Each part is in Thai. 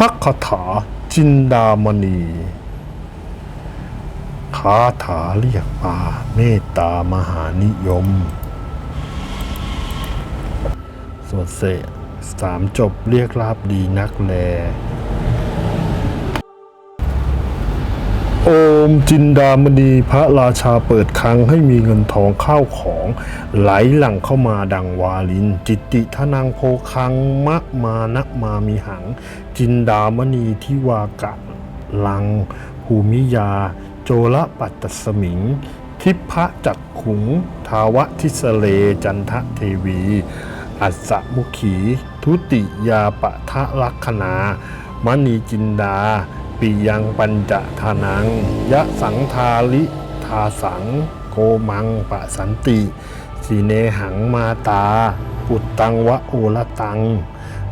พระคาถาจินดามณีคาถาเรียกปาเมตตามหานิยม สวดเสสามจบเรียกลาบดีนักแล มจินดามณีพระราชาเปิดคลังให้มีเงินทองข้าวของ ไหลหลั่งเข้ามาดังวาลิน จิตติทนังโพคังมะมานะมามีหัง จินดามณีทิวากะลัง ภูมิยา โจละปัตตสมิง ทิพะจักขุง ทาวะทิสเลจันทะเทวี อัสมุขี ทุติยาปะทะลักขณามณีจินดา ปิยังปัญจทานัง ยะสังทาลิทาสัง โกมังปะสันติ สีเนหังมาตาปุตตังวะโอละตัง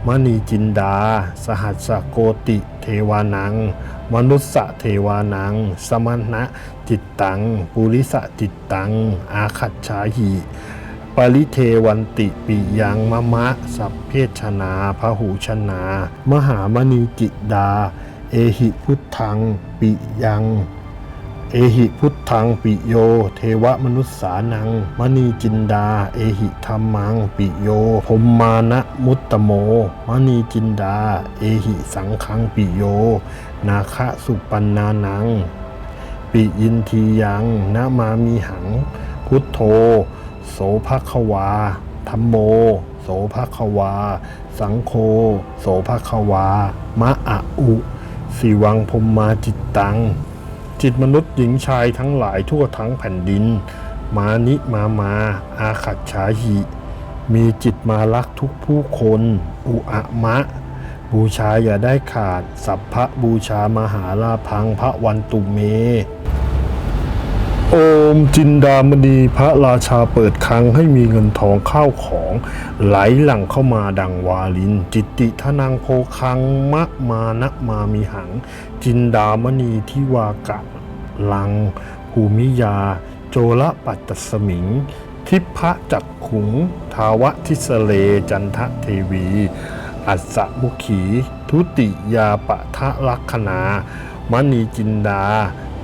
มณีจินดา สหัสโกติเทวานัง มนุสสะเทวานัง สมณะจิตตัง ปุริสะจิตตัง อาคัจฉาหิปริเทวันติปิยังมะมะ สัพเพชนาพหูชนา มหามณีจิดา เอหิพุทธังปิยัง เอหิพุทธังปิโย เทวมนุษสานัง มณีจินดา เอหิธรรมังปิโยพมมานะมุตตโม มณีจินดา เอหิสังคังปิโย นาคะสุปันนานัง ปิยินทียังนามามีหัง พุทโธ โสภควาธรรมโม โสภควา สังโฆโสภความะอะอุ สีวังพมมาจิตตัง จิตมนุษย์หญิงชายทั้งหลายทั่วทั้งแผ่นดิน มานิมามา อาขัดฉาหิ มีจิตมารักทุกผู้คน อุอะมะ บูชาอย่าได้ขาด สัพพะบูชามหาลาพังพระวันตุเม โอมจินดามณีพระราชาเปิดคลังให้มีเงินทองข้าวของ ไหลหลั่งเข้ามาดังวาลิน จิตติทนังโพคังมะมานะมามีหัง จินดามณีทิวากะลัง ภูมิยา โจละปัตตสมิง ทิพะจักขุง ทาวะทิสเลจันทะเทวี อัสสมุขี ทุติยาปะทะลักขณามณีจินดา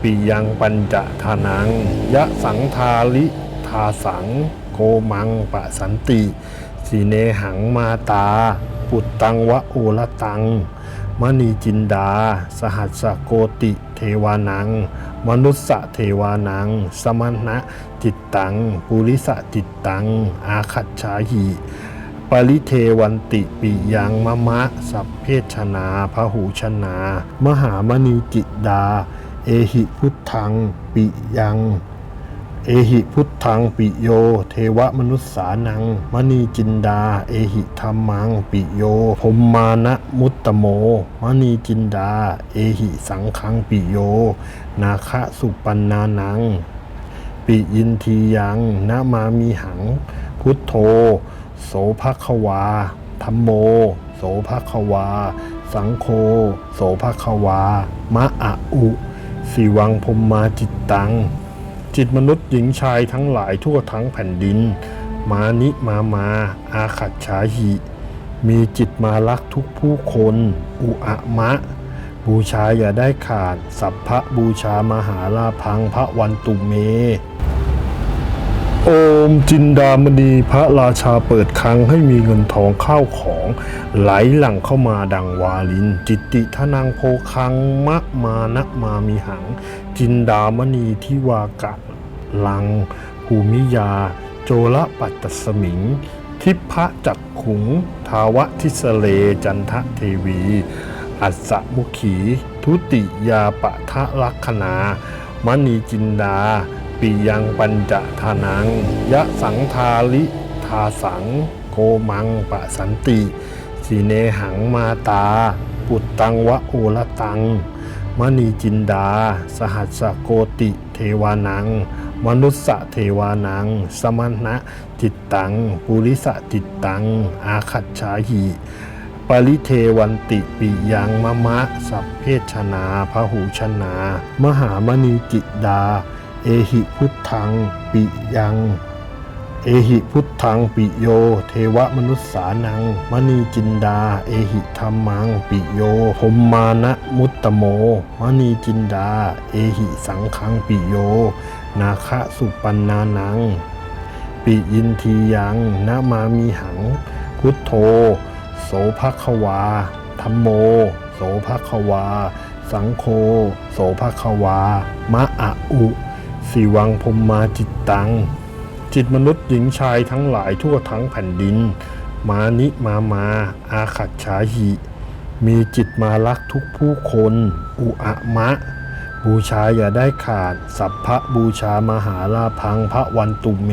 ปิยังปัญจทานัง ยะสังทาลิทาสัง โกมังปะสันติ สีเนหังมาตา ปุตตังวะโอละตัง มณีจินดา สหัสโกติเทวานัง มนุสสะเทวานัง สมณะจิตตัง ปุริสะจิตตัง อาคัจฉาหิปริเทวันติปิยังมะมะ สัพเพชนาพหูชนา มหามณีจิดา เอหิพุทธังปิยัง เอหิพุทธังปิโย เทวมนุษสานัง มณีจินดา เอหิธรรมังปิโยพมมานะมุตตโม มณีจินดา เอหิสังคังปิโย นาคะสุปันนานัง ปิยินทียังนามามีหัง พุทโธ โสภควาธรรมโม โสภควา สังโฆโสภความะอะอุ สีวังพมมาจิตตัง จิตมนุษย์หญิงชายทั้งหลายทั่วทั้งแผ่นดิน มานิมามา อาขัดฉาหิ มีจิตมารักทุกผู้คน อุอะมะ บูชาอย่าได้ขาด สัพพะบูชามหาลาพังพระวันตุเม โอมจินดามณีพระราชาเปิดคลังให้มีเงินทองข้าวของไหลหลั่งเข้ามาดังวาลิน จิตติทนังโพคังมะมานะมามีหัง จินดามณีทิวากะลัง ภูมิยา โจละปัตตสมิง ทิพะจักขุง ทาวะทิสเลจันทะเทวี อัสมุขี ทุติยาปะทะลักขณามณีจินดา ปิยังปัญจทานัง ยะสังทาลิทาสัง โกมังปะสันติ สีเนหังมาตา ปุตตังวะโอละตัง มณีจินดา สหัสโกติเทวานัง มนุสสะเทวานัง สมณะจิตตัง ปุริสะจิตตัง อาคัจฉาหิปริเทวันติปิยังมะมะ สัพเพชนาพหูชนา มหามณีจิดา เอหิพุทธังปิยัง เอหิพุทธังปิโย เทวมนุษสานัง มณีจินดา เอหิธรรมังปิโยพมมานะมุตตโม มณีจินดา เอหิสังคังปิโย นาคะสุปันนานัง ปิยินทียังนามามีหัง พุทโธ โสภควาธรรมโม โสภควา สังโฆโสภความะอะอุ สีวังพมมาจิตตัง จิตมนุษย์หญิงชายทั้งหลายทั่วทั้งแผ่นดิน มานิมามา อาขัดฉาหิ มีจิตมารักทุกผู้คน อุอะมะ บูชาอย่าได้ขาด สัพพะบูชามหาลาพังพระวันตุเม